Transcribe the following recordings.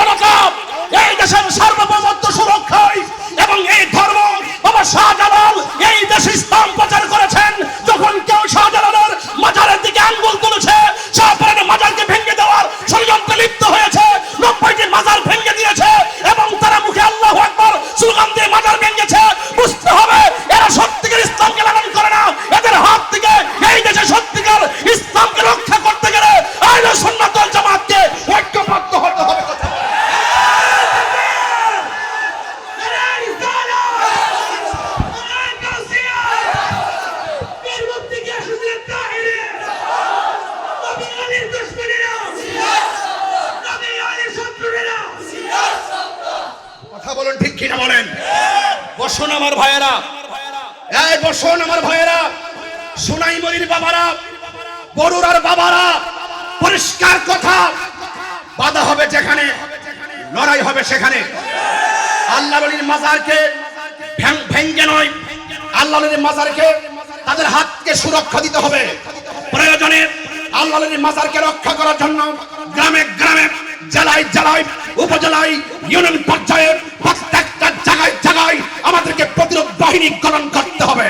জনতা এই দেশের সার্বভৌমত্ব সুরক্ষায় এবং এই ধর্ম বাবা শাহজালাল এই দেশে সোনাইমরির বাবারা বড়ুরার বাবারা, পরিষ্কার কথা। বাধা হবে যেখানে, লড়াই হবে সেখানে। আল্লাহ বলির মাজারকে ভেঙ্গে নয়। আল্লাহ বলির মাজারকে তাদের হাতকে সুরক্ষা দিতে হবে। প্রয়োজনে আল্লাহ বলির মাজারকে রক্ষা করার জন্য গ্রামে গ্রামে জেলায় জেলায় উপজেলায় ইউনিয়ন পর্যায়ে প্রত্যেকটা জায়গায় জায়গায় আমাদেরকে প্রতিরোধ বাহিনী গঠন করতে হবে।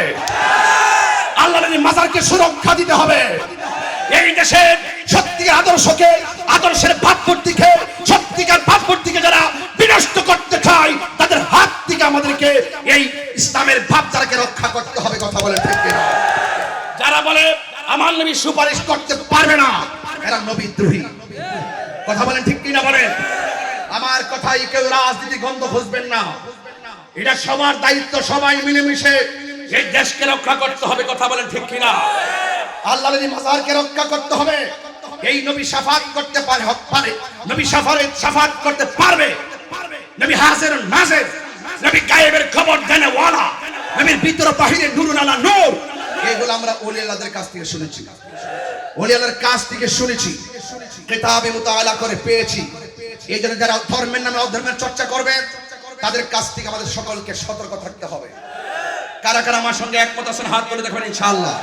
আল্লাহর মাজারকে সুরক্ষা দিতে হবে। এই দেশের সত্যিকার আদর্শকে, আদর্শের ভাবমূর্তিকে, সত্যিকার ভাবমূর্তিকে যারা বিনষ্ট করতে চায়, তাদের হাত থেকে আমাদেরকে এই ইসলামের ভাবধারাকে রক্ষা করতে হবে কথা বলে ঠিক যারা বলে, আমার নবী সুপারিশ করতে পারবে না, এরা নবী দ্রোহী কথা বলেন ঠিক কিনা বলেন? আমার কথাই কেউ রাজনীতি গন্ধ খুঁজবেন না। এটা সবার দায়িত্ব, সবাই মিলেমিশে। এই দেশকে রক্ষা করতে হবে, কথা বলেন ঠিক কিনা? আল্লাহ মাজারকে রক্ষা করতে হবে। এই নবী সাফাত করতে পারে, হক পারে। নবী সাফারে সাফাত করতে পারবে। নবী হাজের নাজের। নবী গায়েবের খবর দেনে ওয়ালা নবীর ভিতর বাহিরে নুরুন আলা নূর। এগুলো আমরা ওলি কাছ থেকে শুনেছি ওলি আল্লাহর কাছ থেকে শুনেছি, কিতাবে মুতাআলা করে পেয়েছি। এই জন্য যারা ধর্মের নামে অধর্মের চর্চা করবে, তাদের কাছ থেকে আমাদের সকলকে সতর্ক থাকতে হবে। কারা কারা আমার সঙ্গে একমত আছেন, হাত তুলে দেখবেন ইনশাআল্লাহ।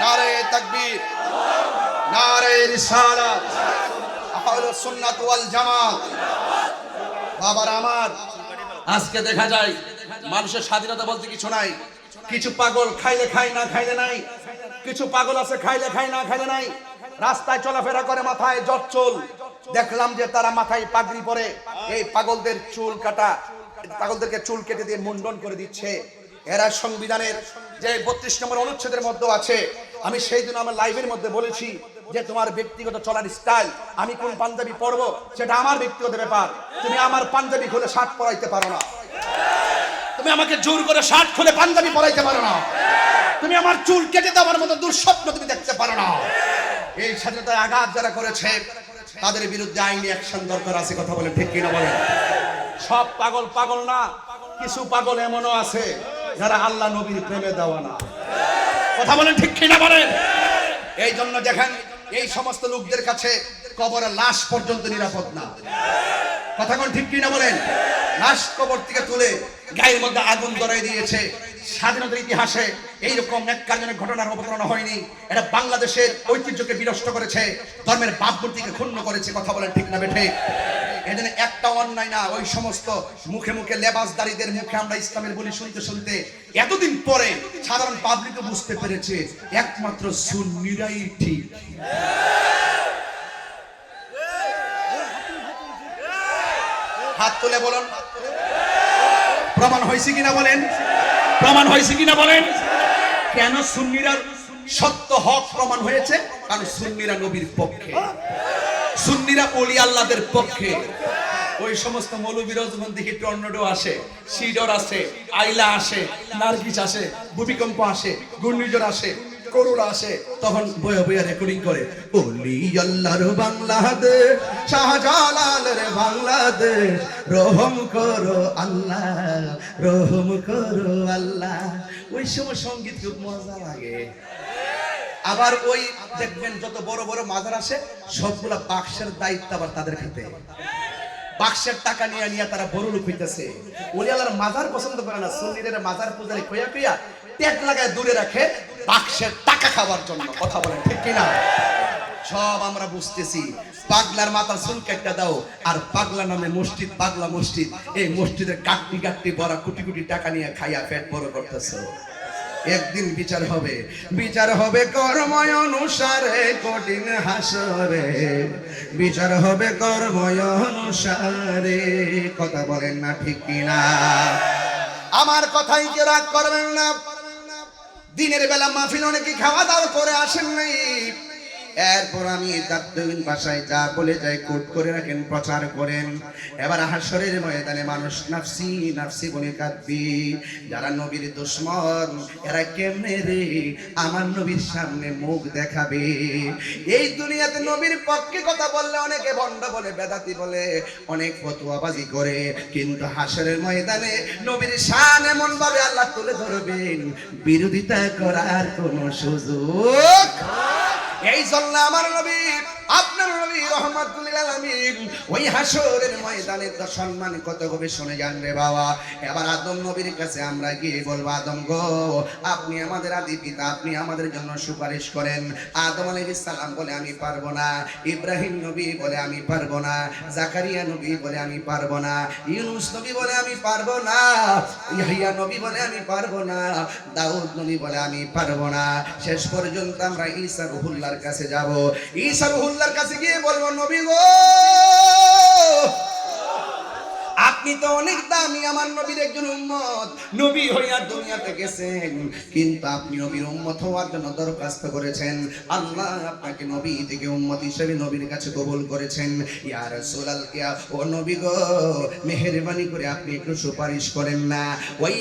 নারে তাকবীর, নারে রিসালাত। আহলুস সুন্নাত ওয়াল জামাত। বাবার আমার, আজকে দেখা যায়, মানুষের স্বাধীনতা বলতে কিছু নাই। কিছু পাগল খাইলে খাই না খাইলে নাই। কিছু পাগল আছে, খাইলে খাই না, খাইলে নাই। রাস্তায় চলাফেরা করে, মাথায় জট চুল। দেখলাম যে তারা মাথায় পাগড়ি পরে। এই পাগলদের চুল কাটা, পাগলদেরকে চুল কেটে দিয়ে মুন্ডন করে দিচ্ছে। এরা সংবিধানের যে বত্রিশ নম্বর অনুচ্ছেদের মধ্যে আছে। আমি সেই দিন আমার লাইভের মধ্যে বলেছি যে তোমার ব্যক্তিগত চলার স্টাইল, আমি কোন পাঞ্জাবি পরবো, সেটা আমার ব্যক্তিগত ব্যাপার। তুমি আমার পাঞ্জাবি খুলে শার্ট পরাইতে পারো না। তুমি আমাকে জোর করে শার্ট খুলে পাঞ্জাবি পরাইতে পারো না। তুমি আমার চুল কেটে দেওয়ার মতো দুঃস্বপ্ন তুমি দেখতে পারো না। এই স্বাধীনতায় আঘাত যারা করেছে, তাদের বিরুদ্ধে আইনি অ্যাকশন দরকার আছে, কথা বলে ঠিক কিনা বলেন? সব পাগল পাগল না, কিছু পাগল এমনও আছে যারা আল্লাহ নবীর প্রেমে দেওয়া না। কথা বলেন, ঠিক কিনা বলেন? এই জন্য দেখেন, এই সমস্ত লোকদের কাছে কবরের লাশ পর্যন্ত নিরাপদ না। কথা কোন ঠিক কিনা বলেন? লাশ কবর থেকে তুলে গায়ের মধ্যে আগুন ধরাই দিয়েছে। স্বাধীনতার ইতিহাসে এইরকম এককালীন ঘটনার অবতারণা হয়নি। এটা বাংলাদেশের ঐতিহ্যকে বিনষ্ট করেছে, ধর্মের ভাবমূর্তিকে ক্ষুণ্ণ করেছে, কথা বলেন ঠিক না বেঠে। এখানে একটা অন্যায় না, ওই সমস্ত মুখে মুখে লেবাসদারীদের মুখে আমরা ইসলামের বলি শুনতে শুনতে এতদিন পরে সাধারণ পাবলিকও বুঝতে পেরেছে, একমাত্র সুন্নিরাই ঠিক। হাত তুলে বলুন। প্রমাণ হয়েছে কিনা বলেন? প্রমাণ হয়েছে কিনা বলেন? কেন সুন্নিরা সত্য হক প্রমাণ হয়েছে? কারণ সুন্নিরা নবীর পক্ষে। সুন্নিরা অলি আল্লাদের পক্ষে। ওই সমস্ত মৌলবী যখন দেখি টর্নডো আসে সিডর আসে, আইলা আসে, নার্গিস আসে, ভূমিকম্প আসে, ঘূর্ণিঝড় আসে। আসে। তখন বয়ে বয়ে রেকর্ডিং করে অলি আল্লাহর বাংলাদেশ, শাহজালালের বাংলাদেশ, রহম করো আল্লাহ, রহম করো আল্লাহ। ওই সময় সংগীত খুব মজা লাগে। আবার ওই দেখবেন যত বড় বড় মাজার আসে সবগুলা বাক্সের দায়িত্ব আবার তাদের হাতে। বাক্সের টাকা নিয়ে নিয়ে তারা বড় লোক হইতেছে। উনি আল্লাহর মাজার পছন্দ করে না, সুন্নিদের মাজার পূজারি কইয়া কইয়া ট্যাগ লাগায় দূরে রাখে বাক্সের টাকা খাওয়ার জন্য, কথা বলেন, ঠিক কিনা? সব আমরা বুঝতেছি। পাগলার মাথার চুল কেটে দাও, আর পাগলা নামে মসজিদ, পাগলা মসজিদ, এই মসজিদের কাটটি কাটটি বড় কোটি কোটি টাকা নিয়ে খাইয়া পেট বড় করতেছে। একদিন বিচার হবে বিচার হবে কর্ময় অনুসারে, কঠিন হাসরে। বিচার হবে কর্ময় অনুসারে, কথা বলেন না ঠিক কিনা? আমার কথাই কেউ রাগ করবেন না? দিনের বেলা মাহফিল অনেকে খাওয়া দাওয়া করে আসেন নাই। এরপর আমি দাপ্তবিন ভাষায় যা বলে যাই কোট করে রাখেন, প্রচার করেন। এবার হাসরের ময়দানে মানুষ নাফসি নাফসি বলে কাঁদবি। যারা নবীর দুশ্মন, এরা কেমনে রে? আমার নবীর সামনে মুখ দেখাবে। এই দুনিয়াতে নবীর পক্ষে কথা বললে অনেকে ভণ্ড বলে, বেদাতি বলে, অনেক ফতুয়াবাজি করে। কিন্তু হাসরের ময়দানে নবীর শান এমন ভাবে আল্লাহ তুলে ধরবেন, বিরোধিতা করার কোনো সুযোগ এই জন্য আমার নবী আপনার নবী রহমাতুল্লিল আলামিন ওই হাসরের ময়দানে তো সম্মান কত হবে শুনে যান রে বাবা। এবার আদম নবীর কাছে আমরা গিয়ে বলব, আদম গো, আপনি আমাদের আদি পিতা, আপনি আমাদের জন্য সুপারিশ করেন। আদম আলাইহিস সালাম বলে, আমি পারব না। ইব্রাহিম নবী বলে, আমি পারব না। জাকারিয়া নবী বলে, আমি পারব না। ইউনুস নবী বলে, আমি পারব না। ইহইয়া নবী বলে, আমি পারব না। দাউদ নবী বলে, আমি পারব না। শেষ পর্যন্ত আমরা ঈসা রুহুল্লাহর কাছে যাব। ঈসা রুহুল্লাহর কাছে গিয়ে বলব নবী গো আপনি তো অনেক দামি, আমার নবীর একজন উম্মত। নবী হইয়া দুনিয়াতে গেছেন, কিন্তু আপনি নবীর উম্মত হওয়ার জন্য দরখাস্ত করেছেন। আল্লাহ আপনাকে নবী থেকে উম্মত হিসেবে নবীর কাছে কবুল করেছেন। ইয়া রাসূলাল ইয়া ও নবী গো, মেহেরবানি করে আপনি একটু সুপারিশ করেন না। ওই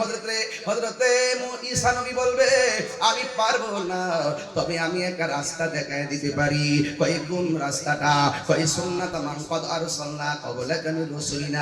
হযরতে হযরতে ঈসা নবী বলবে, আমি পারব না, তবে আমি একটা রাস্তা দেখায় দিতে পারি। কই কোন রাস্তাটা কই সুন্নাত মান কদ আরসালনা ক্বাবলাকা মির রুসুলিনা।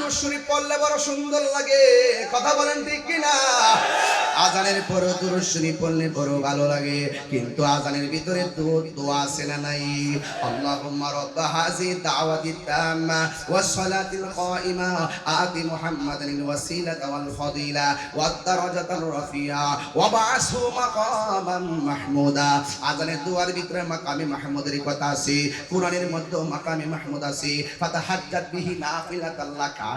দুরূদ পড়লে বড় সুন্দর লাগে। কথা বলেন ঠিক কি না আজানের পর দুরূদ পড়লে বড় ভালো লাগে। কিন্তু আজানের ভিতরে দোয়া আছে না নাই? আল্লাহুম্মা রাব্ব হাযি দাওয়াতি তাম্মা ওয়াস সালাতিল কাইমা। আতি মুহাম্মাদান ওয়াসিলাতা ওয়াল ফাদিলা। ওয়াদ দারাজাতার রাফিয়া। ওয়া বা'সহু মাকামান মাহমুদা। আজানের দুয়ার ভিতরে মাকামে মাহমুদের কথা আছে। কোরআনের মধ্যে মাকামে মাহমুদ আছে। ফাতাহাজ্জাত বিহি নাফিলাতাল লাকা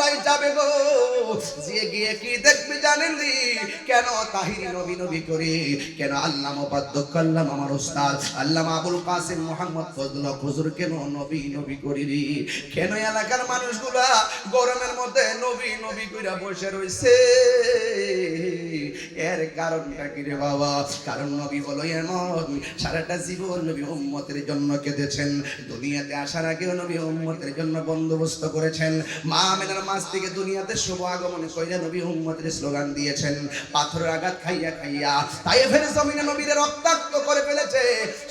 গুড়াই যাবে গো? যে গিয়ে কি দেখবে জানেন রে কেন নবী নবী করে? কেন আল্লাহ আমার উস্তাদ আল্লাহ আবুল কাসিম মোহাম্মদ ফজল কেন নবী নবী কেন এলাকার মানুষগুলা গরমের মধ্যে নবী নবী বসে এর কারণটা কি রে বাবা? কারণ নবী এমন, সারাটা জীবন নবী উম্মতের জন্য কেঁদেছেন। দুনিয়াতে আসার আগেও নবী উম্মতের জন্য বন্দোবস্ত করেছেন। মা মেনার মাস থেকে দুনিয়াতে শুভ আগমন কইরা নবী উম্মতের স্লোগান দিয়েছেন, পাথরের আঘাত খাইয়া খাইয়া। তাই ফের জমিনে নবীরে রক্তাক্ত করে ফেলেছে।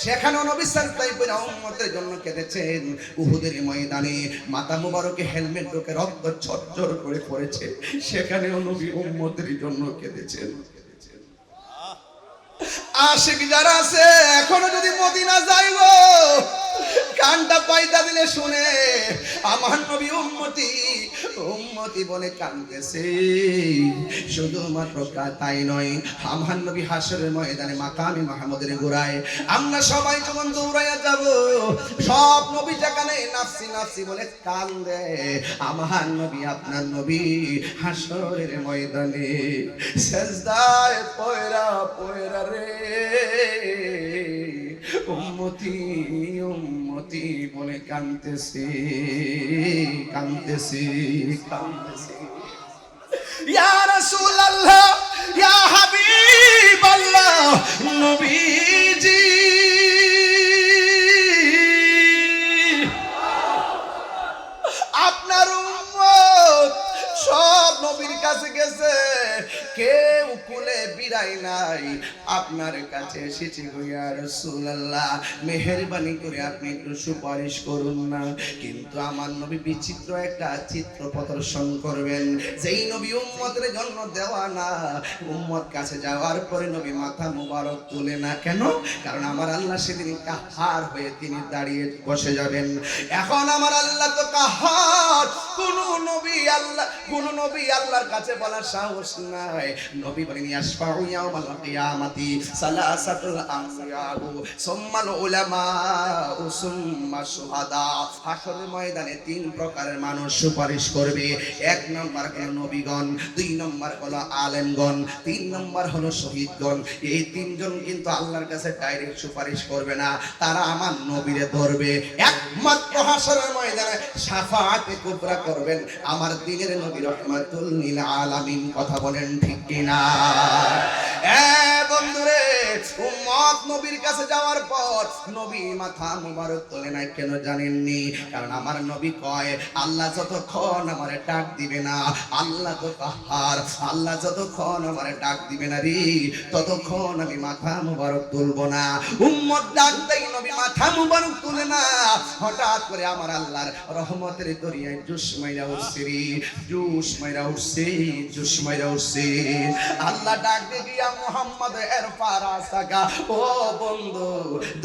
সেখানেও নবী সাল্লাই কইরা উম্মতের জন্য কেঁদেছেন। উহুদের ময়দানে মাথা মুবারকে হেলমেট ঢোকে রক্ত ঝরঝর করে পড়েছে। সেখানেও নবী উম্মতের জন্য কেঁদেছেন। আশিক যারা আছে, এখনও যদি মদিনা যাইব পাইতা দিলে শুনে আমার নবী উম্মতি উম্মতি বলে কানতেছে শুধুমাত্র তাই নয়, আমার নবী হাসরের ময়দানে মাকামি মাহমুদের গোড়ায় আমরা সবাই যখন দৌড়াইয়া যাব, সব নবী যেখানে নাফসি নাফসি বলে কান্দে। আমার নবী, আপনার নবী হাসরের ময়দানে সেজদায় পয়রা পয়রা রে। উম্মতি উম্মতি বলে কানতেছে কানতেছে কানতেছে ইয়া রাসূলুল্লাহ, ইয়া হাবিবাল্লাহ, নবীজি। আপনার উম্মত সব নবীর কাছে গেছে। কেউ চাই আপনার কাছে এসেছি গইয়া রাসূলুল্লাহ। মেহেরবানি করে আপনি একটু সুপারিশ করুন না। কিন্তু আমার নবী বিচিত্র একটা চিত্র প্রদর্শন করবেন। যেই নবী উম্মতের জন্য দেওয়া না, উম্মত কাছে যাওয়ার পরে নবী মাথা মুবারক তুলে না কেন? কারণ আমার আল্লাহ সেদিন কাহার হয়ে তিনি দাঁড়িয়ে বসে যাবেন। এখন আমার আল্লাহ তো কাহার। কোন নবী আল্লাহ কোন নবী আল্লাহর কাছে বলার সাহস নাই। নবী ইয়াশফাউ ইয়াউমাল কিয়ামাতি সালাসাতুল আমবিয়াউ সুম্মাল উলামা সুম্মা শুহাদা হাসরের ময়দানে তিন প্রকারের মানুষ সুপারিশ করবে। এক নম্বর হলো নবীগণ, দুই নম্বর হলো আলেমগণ, তিন নম্বর হলো শহীদগণ। এই তিনজন কিন্তু আল্লাহর কাছে ডাইরেক্ট সুপারিশ করবে না। তারা আমার নবীরে ধরবে। একমাত্র হাসরের ময়দানে সাফাতে কুবরা করবেন। আমার দিনের নবী রহমাতুল নীল আলামিন কথা বলেন ঠিক কিনা? এ বন্ধুরে উম্মত নবীর কাছে যাওয়ার পর নবী মাথা মুবারক তোলে নাই, কেন জানেননি? কারণ আমার নবী কয়, আল্লাহ যতক্ষণ আমারে ডাক দিবে না, আল্লাহ তো কাহার আল্লাহ যতক্ষণ আমারে ডাক দিবে না রে, ততক্ষণ আমি মাথা মুবারক তুলবো না। উম্মত ডাক দেই, নবী মাথা মুবারক তুলে না। হঠাৎ করে আমার আল্লাহর রহমতের দরিয়ায় জুস মাইরা উঠছে রে, জুস মাইরা উঠছে, জুস মাইরা উঠছে। আল্লাহ ডাক দিয়ে গিয়া মোহাম্মদ এরফা রাস্তাকা ও বন্ধু,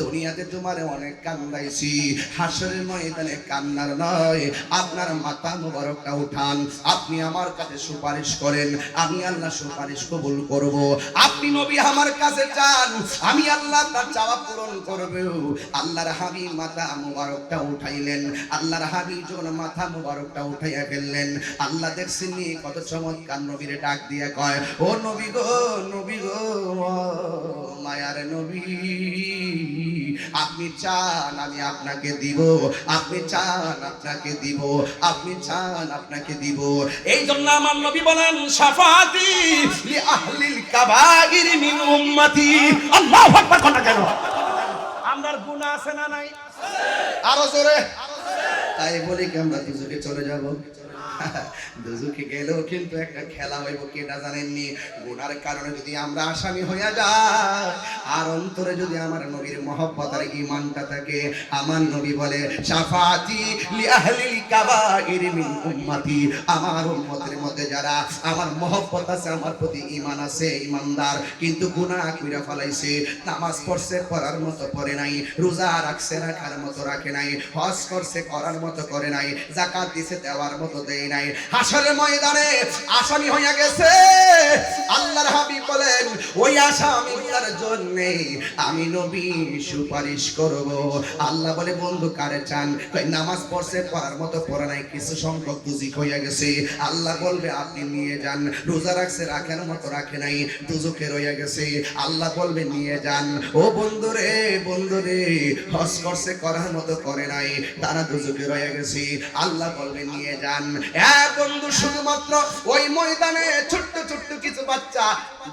দুনিয়াতে তোমারে অনেক কান্দাইছি। হাসরের ময়দানে কান্নার নয়, আপনার মাথা মুবারকটা উঠান। আপনি আমার কাছে সুপারিশ করেন, আমি আল্লাহ সুপারিশ কবুল করব। আপনি নবী আমার কাছে চান, আমি আল্লাহ তার চাওয়া পূরণ করব। আল্লাহর হাবিব মাথা মুবারকটা উঠাইলেন, আল্লাহর হাবিব যখন মাথা মুবারকটা উঠাইয়া ফেললেন, আল্লাহ দেখছেন কত চমৎকার নবীরে ডাক দিয়ে কয়, ও নবী গো নবী গো মায়ার নবী। আপনি চান আমি আপনাকে দিব আপনি চান আপনাকে দিব আপনি চান আপনাকে দিব। এই জন্য আমার নবী বলেন সাফাতি লি আহলিল কাবাইর মিন উম্মতি। আল্লাহু আকবার কথা কেন? আমরার গুনাহ আছে না নাই? আরও জোরে। তাই বলি কি আমরা দুজকে চলে যাব? দুজকে গেলেও কিন্তু একটা খেলা হইব কেটা জানেননি? গুনার কারণে যদি আমরা আসামি হইয়া যাই, আর অন্তরে যদি আমার নবীর মহব্বত আর ইমানটা থাকে, আমার নবী বলে, সাফাতি আমার উম্মতের মধ্যে যারা আমার মহব্বত আছে, আমার প্রতি ইমান আছে ইমানদার কিন্তু গুনাহ কইরা ফলাইছে, নামাজ পড়ছে, পড়ার মতো পড়ে নাই, রোজা রাখছে রাখার মতো রাখে নাই, হজ করছে, করার মতো করে নাই জাকাত দিছে, দেওয়ার মতো দেয় নাই হাসরের ময়দানে আসামি হইয়া গেছে। আল্লাহর হাবিব বলেন, ওই আসামিগুলোর জন্য আমি নবী সুপারিশ করব। আল্লাহ বলে, বন্ধু, কারে চান? কই নামাজ পড়ছে, পড়ার মতো পড়ে নাই, কিছু সংখ্যক দুজিক হইয়া গেছে। আল্লাহ বলবে, আপনি নিয়ে যান, রোজা রাখছে, রাখার মতো রাখে নাই, দুজকে রইয়া গেছে। আল্লাহ বলবে, নিয়ে যান। ও বন্ধু রে বন্ধু রে, হজ করছে, করার মতো করে নাই, তারা দুজকে রয়ে গেছে। আল্লাহ বলবে, নিয়ে যান। এক বন্ধু শুধুমাত্র ওই ময়দানে ছোট্ট ছোট্ট কিছু বাচ্চা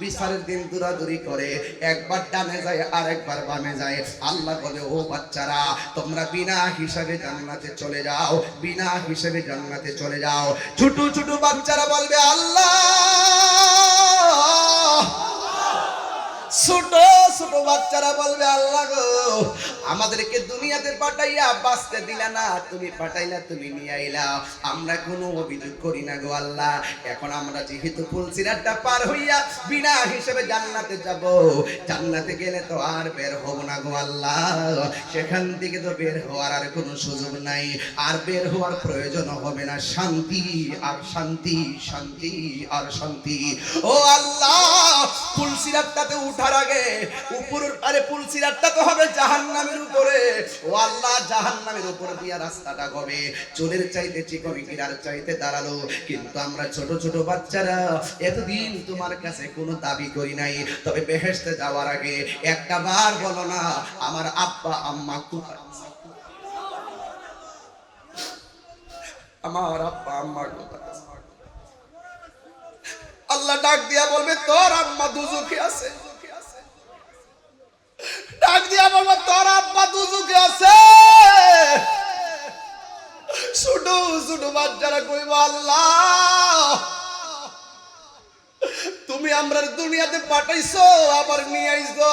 বিচারের দিন দৌড়াদৌড়ি করে। একবার ডানে যায় আর একবার বামে যায়। আল্লাহ বলে, ও বাচ্চারা, তোমরা বিনা হিসাবে জান্নাতে চলে যাও, বিনা হিসাবে জান্নাতে চলে যাও। ছোট ছোট বাচ্চারা বলবে, আল্লাহ! ছোট ছোট বাচ্চারা বলবে, আল্লাহ গো আমাদেরকে দুনিয়াতে পাঠাইয়া বাঁচতে দিলা না, তুমি পাঠাইলা, তুমি নিয়ে আইলা। আমরা কোনো অভিযোগ করি না গো আল্লাহ। এখন আমরা যেহেতু ফুলসিরাতটা পার হইয়া বিনা হিসেবে জান্নাতে যাব, জান্নাতে গেলে তো আর বের হব না গো আল্লাহ। সেখান থেকে তো বের হওয়ার আর কোনো সুযোগ নাই। আর বের হওয়ার প্রয়োজন হবে না। শান্তি, আর শান্তি শান্তি, আর শান্তি। ও আল্লাহ! ফুলসিরাতটাতে উঠার আগে উপর আরে ফুলসিরাতটা তো হবে জাহান্নামের উপরে। ও আল্লাহ, জাহান্নামের উপর দিয়া রাস্তাটা হবে চোরের চাইতে চিকন কিরার চাইতে দাঁড়াল? কিন্তু আমরা ছোট ছোট বাচ্চারা এতদিন তোমার কাছে কোনো দাবি করি নাই। তবে বেহেশতে যাওয়ার আগে একটা বার বলো না, আমার আব্বা, আম্মা কোথায়? আমার আব্বা, আম্মা কোথায়? আল্লাহ ডাক দিয়া বলবে, তোর আম্মা দুজুকে আছে। ডাক দিয়া বলবে, তোর আব্বা দুজুকে আছে। শুধু শুধু বাচ্চারা কইব, আল্লাহ, তুমি আমরা দুনিয়াতে পাঠাইছো, আবার নিয়ে আইছো।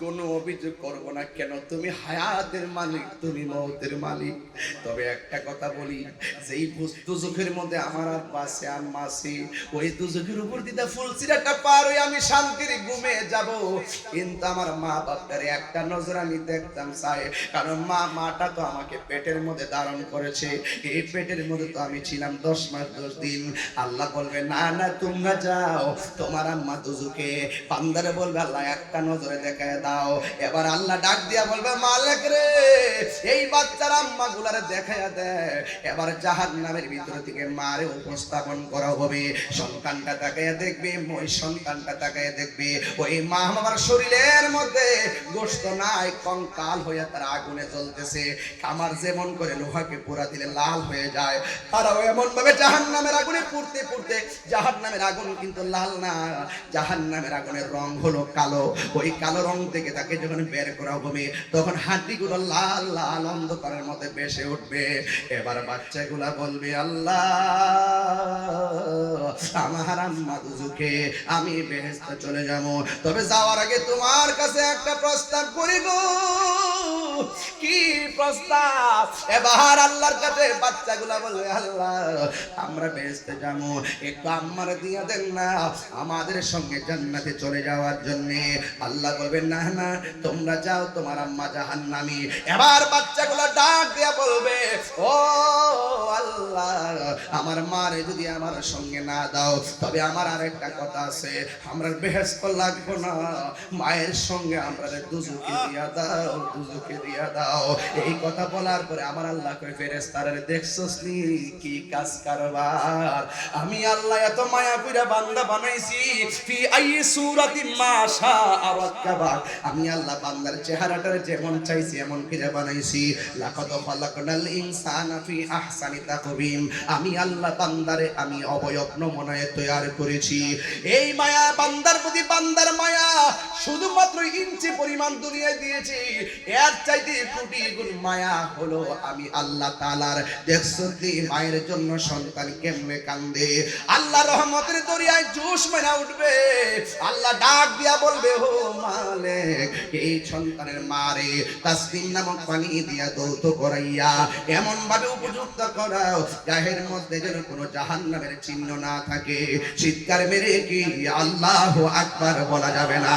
কোনো অভিযোগ করব না কেন? তুমি হায়াতের মালিক, তুমি মৌতের মালিক। তবে একটা কথা বলি, যেই দুজখের মধ্যে আমার আব্বা আছে, আম্মা আছে, ওই দুজখের উপর দিদা ফুলসিরাটা পার হয়ে আমি শান্তির ঘুমে যাব। কিন্তু আমার মা বাপটার একটা নজর আমি দেখতাম চাই কারণ মা মাটা তো আমাকে পেটের মধ্যে ধারণ করেছে। এই পেটের মধ্যে তো আমি ছিলাম দশ মাস, দশ দিন। আল্লাহ বলবে, না না, তোমরা যাও। তোমার আম্মা দুজুকে পান্দারে বলবে, আল্লাহ একটা নজরে দেখায় দাও। এবার আল্লাহ ডাক দিয়া বলবে, মালিক রে, এই বাচ্চার আম্মা গুলারে দেখায় দে। এবার জাহান নামের ভিতরে থেকে মারে উপস্থাপন করা হবে। সন্তানটা তাকায় দেখবে ওই সন্তানটা তাকায় দেখবে। ওই মা আমার শরীরের মধ্যে গোস্ত নাই, কঙ্কাল হয়ে তার আগুনে জ্বলতেছে। আমার যেমন করে লোহাকে পোড়া দিলে লাল হয়ে যায়। তারাও এমন ভাবে জাহান নামের আগুনে পুড়তে পুড়তে জাহান নামের আগুন কিন্তু লাল না জাহান নামের আগুনের রং হলো কালো। ওই কালো রং থেকে তাকে যখন বের করা হবে, তখন হাড্ডিগুলো লাল লাল অন্ধকারের মধ্যে বেসে উঠবে। এবার বাচ্চাগুলা বলবে, আল্লাহ, আমার আম্মা দুজুকে, আমি বেহেস্তে চলে যাব। তবে যাওয়ার আগে তোমার কাছে একটা প্রস্তাব করি গো। কি প্রস্তাব? এবার আল্লাহর কাছে বাচ্চাগুলা বলবে, আল্লাহ, আমরা বেহেস্তে যাব। একটু আম্মার দিয়া দেন না, আমাদের সঙ্গে জান্নাতে চলে যাওয়ার জন্য। আল্লাহ বলবেন, না না তোমরা যাও তোমার আম্মা জাহান্নামী। এবার বাচ্চাগুলা ডাক দিয়া বলবে, ও আল্লাহ, আমার মারে যদি আমার সঙ্গে না দাও, তবে আমার আর একটা কথা আছে, আমরা বেহেস্ত লাগবো না। মায়ের সঙ্গে আমরা দুজুকে দিয়া দাও, দুজুকে দিয়া দাও। এই কথা বলার পরে আমার আল্লাহ কই ফেরেস্তারে দেখছস নি কি কাজ কারবার? আমি আল্লাহ এত মায়া কইরা বান্দা বানাইছি, ফি আই সূরাতি মা শা আরাকাবাক আমি আল্লাহ বান্দার চেহারাটার যেমন চাইছি এমন ফিরে বানাইছি। লাকাদ খালাকনাল ইনসানা ফি আহসানি তাকবীম আমি আল্লাহ বান্দারে আমি অবয়ব নমুনায় তৈয়ার করেছি। এই মায়া বান্দার প্রতি বান্দার মায়া শুধুমাত্র ইঞ্চি পরিমাণ দুনিয়ায় দিয়েছি। এর চাইতে কোটি গুণ মায়া হলো আমি আল্লাহ তাআলার। দেখছ মায়ের জন্য সন্তান কেমনে কান্দে। আল্লাহ রহমতের দরিয়ায় জোশ মেরা উঠবে। আল্লাহ ডাক দিয়া বলবে হো মালিক, এই সন্তানের মারে তাসলিম নামক পানি দিয়া দৌত করাইয়া এমন ভাবে উপযুক্ত করাও। গাহের মধ্যে যেন কোনো জাহান্নামের চিহ্ন না থাকে। চিৎকার মেরে কি আল্লাহ আকবার বলা যাবে না?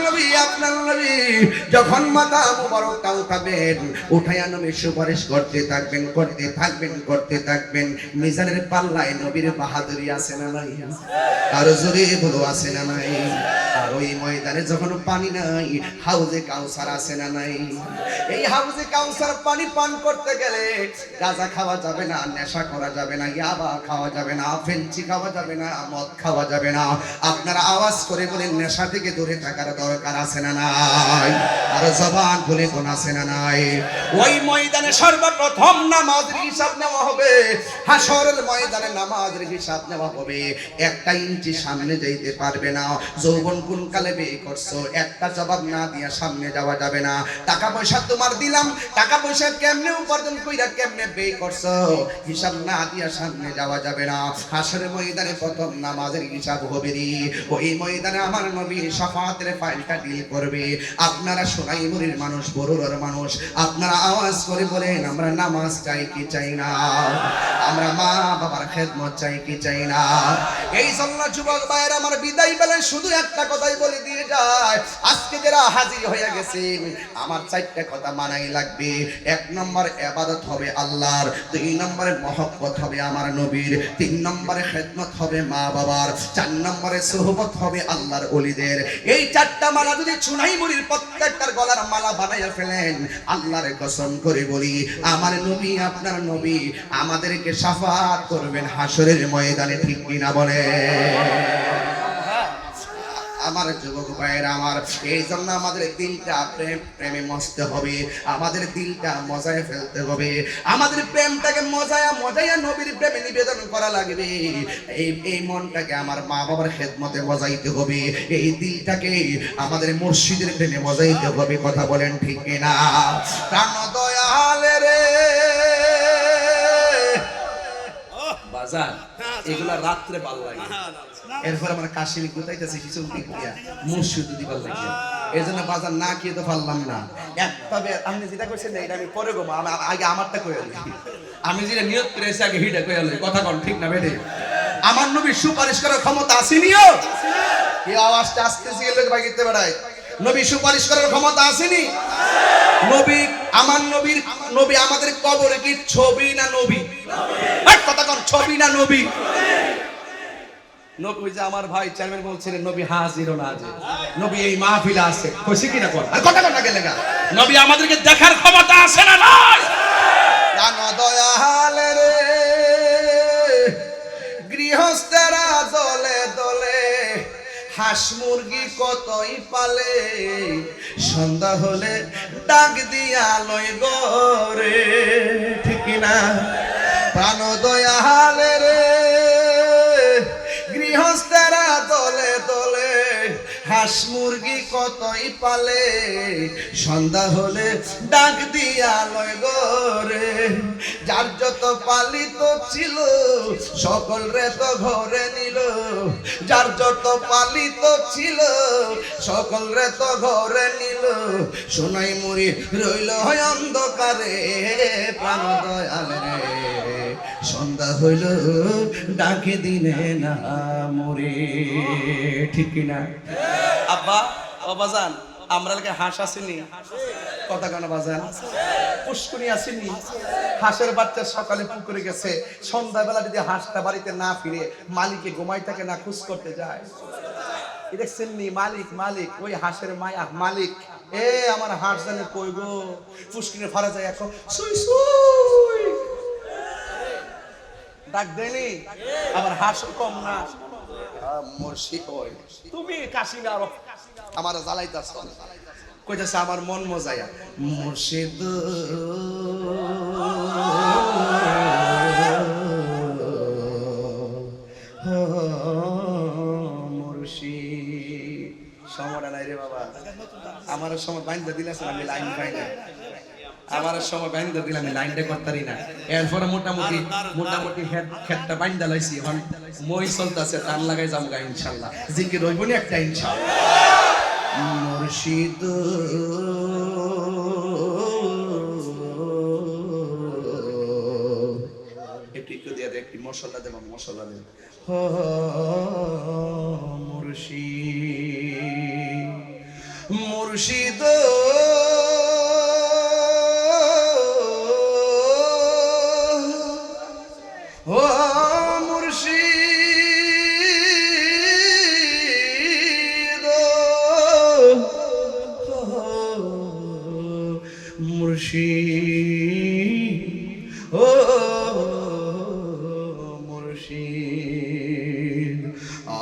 যখন মাথা মুবারকটা উঠাবেন উঠাইয়া নবী সুপারিশ করতে থাকবেন করতে থাকবেন করতে থাকবেন। মিজানের পাল্লায় নবীর বাহাদুরি আছে না নাই? আর জোরে বলো আছে না নাই? আর ওই ময়দানে যখন পানি নাই, হাউজে কাউসার আছে না নাই? এই হাউজে কাউসার পানি পান করতে গেলে গাঁজা খাওয়া যাবে না, নেশা করা যাবে না, ইয়াবা খাওয়া যাবে না, ফেঞ্চি খাওয়া যাবে না, মদ খাওয়া যাবে না। আপনারা আওয়াজ করে বলেন, নেশা থেকে দূরে থাকার দরকার আছে না নাই? আর জবান বলে কোন আছে না নাই? ওই ময়দানে সর্বপ্রথম নামাজের হিসাব নেওয়া হবে। হাসরের ময়দানে নামাজের হিসাব নেওয়া হবে। একটা ইঞ্চি সামনে যাইতে পারবে না। যৌবন কোন কালে বিয়ে করছ? একটা জবাব না দিয়া সামনে যাওয়া যাবে না। টাকা পয়সা তোমার দিলাম। টাকা পয়সা কেমনে উপার্জন কইরা কেমনে বিয়ে করছ? হিসাব না দিয়া সামনে যাওয়া যাবে না। হাসরের ময়দানে প্রথম নামাজের হিসাব হবে রে। ওই ময়দানে আমার নবী সাফাতের ফাইলটা ডিল করবে। আপনারা সোনাই মুরির মানুষ বড়ুর মানুষ। আপনারা আওয়াজ করে বলেন, আমরা নামাজ চাই কি চাই না? আমরা মা বাবার খেদমত চাই কি চাই না? এই জন্য যুবক ভাইয়ের, আমার বিদায় বেলে শুধু একটা কথাই বলে দিয়ে যায়। আজকে যারা হাজির হয়ে গেছে আমার চারটা কথা মানাই লাগবে। এক নম্বর, এবাদত হবে আল্লাহর। দুই নম্বরে, মহব্বত হবে আমার নবীর। তিন নম্বরে, খেদমত হবে মা বাবার চার নম্বরে সোহবত হবে আল্লাহর অলিদের। এই চারটা মালা যদি চুনাই মুড়ির প্রত্যেকটার গলার মালা বানাইয়া ফেলেন। আল্লাহর কসম করে বলি, আমার নবী আপনার নবী, আমাদেরকে সাফাত করবেন হাসরের ময়দানে, ঠিক কিনা বলে আমার যুবক ভাইয়েরা, আমার এই জন্য আমাদের দিলটা প্রেম, প্রেমে মস্তে হবে। আমাদের দিলটা মজায় ফেলতে হবে। আমাদের প্রেমটাকে মজায়া মজায়া নবীর প্রেমে নিবেদন করা লাগবে। এই এই মনটাকে আমার মা বাবার খেদমতে মজাইতে হবে। এই দিলটাকে আমাদের মুর্শিদের প্রেমে মজাইতে হবে, কথা বলেন ঠিক কিনা? প্রাণ দয়ালে রে। এগুলা রাত্রে ভালো লাগে। এরপর আমার কাশিমি কোথাইতেছে কিছু দিয়া মুর্শিদ লাগে। এই জন্য বাজার না খেয়ে তো পারলাম না। একটা বে- আপনি যেটা কইছেন না, এটা আমি পরে গো আমি আগে আমারটা কয়ে আমি যেটা নিয়ত করেছি আগে হিটা কয়ে লই। কথা কন ঠিক না বেটে আমার নবী সুপারিশ করার ক্ষমতা আসেনিও এই আওয়াজটা আসতেছি লোক বাগিতে বেড়ায়। নবী সুপারিশ করার ক্ষমতা আসেনি নবী আমার নবীর নবী আমাদের কবরে কি ছবি না নবী? কথা কর ছবি না নবী? নবী যে আমার ভাই চেয়ারম্যান বলছিলেন নবী হাজির ও নাজির। নবী এই মাহফিলে আছে। খুশি কিনা কর আর কথা কর না গেলে নবী আমাদেরকে দেখার ক্ষমতা আছে না নাই? প্রাণ দয়াল রে? গৃহস্থেরা দলে দলে হাঁস মুরগি কতই পালে? সন্ধ্যা হলে ডাক দিয়া লয় গরে ঠিক না প্রাণ দয়াল রে। হাঁস মুরগি কতই পালে? সন্ধ্যা হলে ডাক দিয়া লয় গরে যার যত পালিত ছিল, সকল রে তো ঘরে নিল। যার যত পালিত ছিল, সকল রে তো ঘরে নিল। সোনাই মুড়ি রইল হয় অন্ধকারে, প্রাণ দয়াল সন্ধ্যা হইল, ডাকে দিনে না মরে ঠিক না আব্বা ও বাজান আমরা লাগে হাঁস আসেনি। কথা কেন বাজান? পুষ্কুনি আসেনি। হাঁসের বাচ্চা সকালে পুকুরে গেছে। সন্ধ্যাবেলা যদি হাঁসটা বাড়িতে না ফিরে মালিকে ঘুমাই থাকে না খুশ করতে যায়। দেখছেন নি মালিক মালিক ওই হাঁসের মায়া মালিক। এ আমার হাঁস জানে কই গো? পুষ্কিনে ফারা যায় এখন সুই সুই! ডাক দেয়নি আবার হাসও কম না। মুর্শিদ ওই। তুমি কাশিমে আরও আমার জ্বালাইতাছ। কইতাছে, আমার মন মজায়া মুর্শিদ। আমার সময় বাইন্দা দিলাস আমি লাইন পাই না। আমার সময় বাইন্দা দিলাম, আমি লাইনটা করতারি না। এরপরে মোটামুটি মোটামুটি খেটটা বাইন্দা লাইছি। এখন মই চলতেছে টান লাগাই যাম গা ইনশাল্লাহ। জিকে রইব একটা ইনশাল্লাহ। মুর্শিদ। মশলা দেব মশলা দেব মুর্শিদ মুর্শিদ।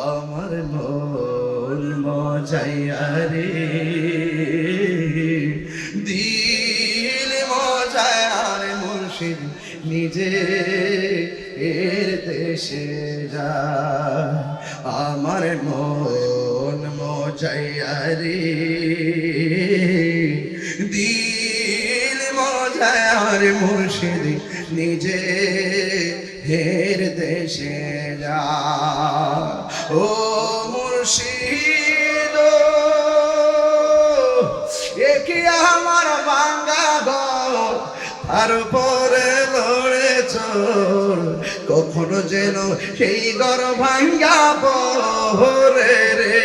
আমার মন মজাইয়া রে দিল মজায়া রে মুর্শিদ নিজে এর দেশে যা। আমার মন মজাইয়া রে দেশে যা। ও মুর্শিদ, এ কি আমার বাঙ্গা ঘর? তারপরে লড়ে চোর কখনো যেন সেই ঘর ভাঙ্গা পরে রে।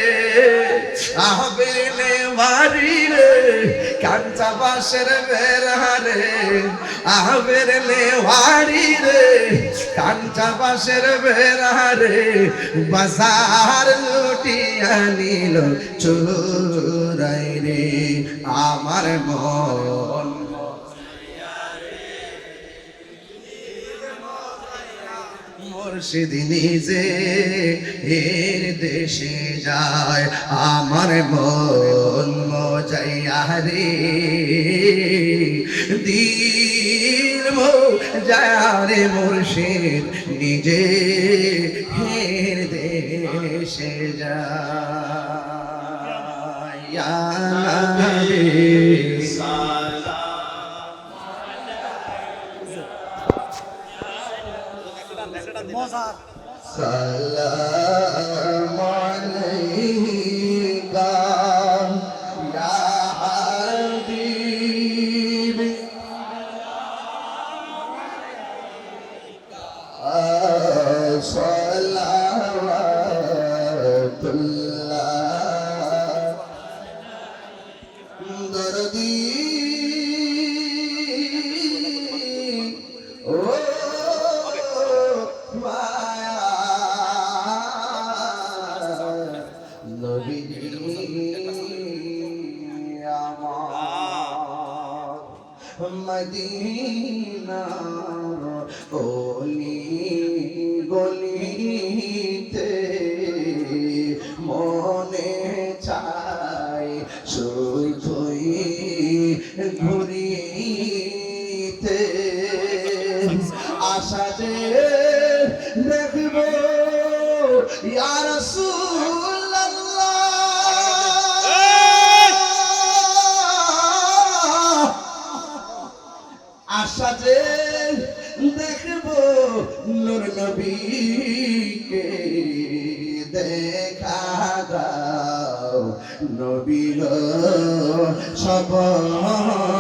আহবে বাড়ি কাঞ্চা বাসের বেড়ারে আহবের বাড়ি রে। কাঞ্চা বাসের বেড়ারে বাজার লুটিয়া নিল চোরাই রে। আমার মন মুর্শিদ নিজে এর দেশে যায়। আমার মন মজাইয়া রে, দিল যায় মুর্শিদ, নিজে এর দেশে যায়। ইয়া নবী দেখব ইয়ার আশা যে দেখব নূর নবীকে দেখা দাও। নবীর সবনে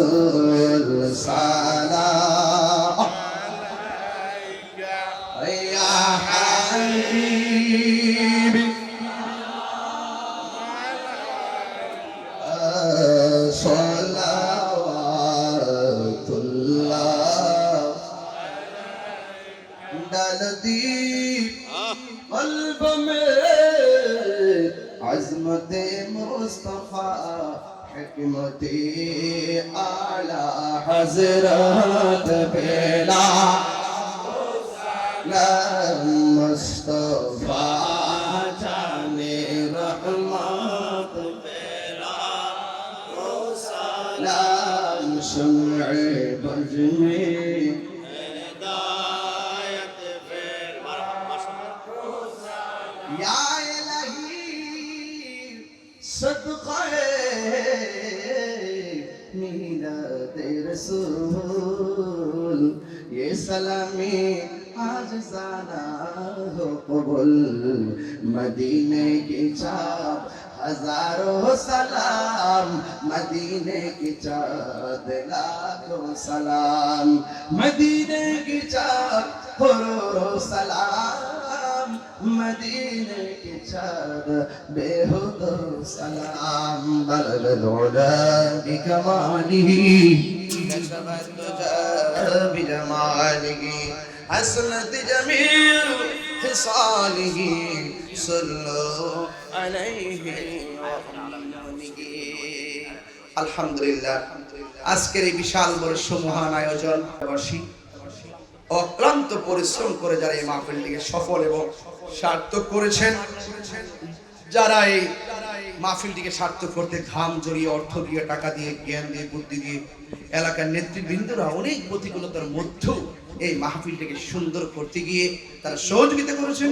الرسول صلاة يا حبيبي صلوات الله دلدي قلب میں حکمتی آلہ حضرت بیلا مصطفیٰ جان رحمت بیلا سلام شمع بجمی सलामी आज जाना हो कबुल। मदीने की चाप हज़ारों सलाम। मदीने की चाद, लाखों सलाम। मदीने की चाद, करोड़ों सलाम। मदीने की चाद, बेहद सलाम। बल कमानी। بجماله حسنت جميع خصاله صلوا عليه আলহামদুলিল্লাহ আজকের এই বিশাল বড় মহান আয়োজন বাসী অক্লান্ত পরিশ্রম করে যারা এই মাহফিলটিকে সফল এবং সার্থক করেছেন যারা এই মাহফিলটিকে সার্থক করতে ঘাম জড়িয়ে অর্থ দিয়ে টাকা দিয়ে জ্ঞান দিয়ে বুদ্ধি দিয়ে এলাকার নেতৃবৃন্দরা অনেক প্রতিকূলতার মধ্যেও এই মাহফিলটাকে সুন্দর করতে গিয়ে তারা সহযোগিতা করেছেন।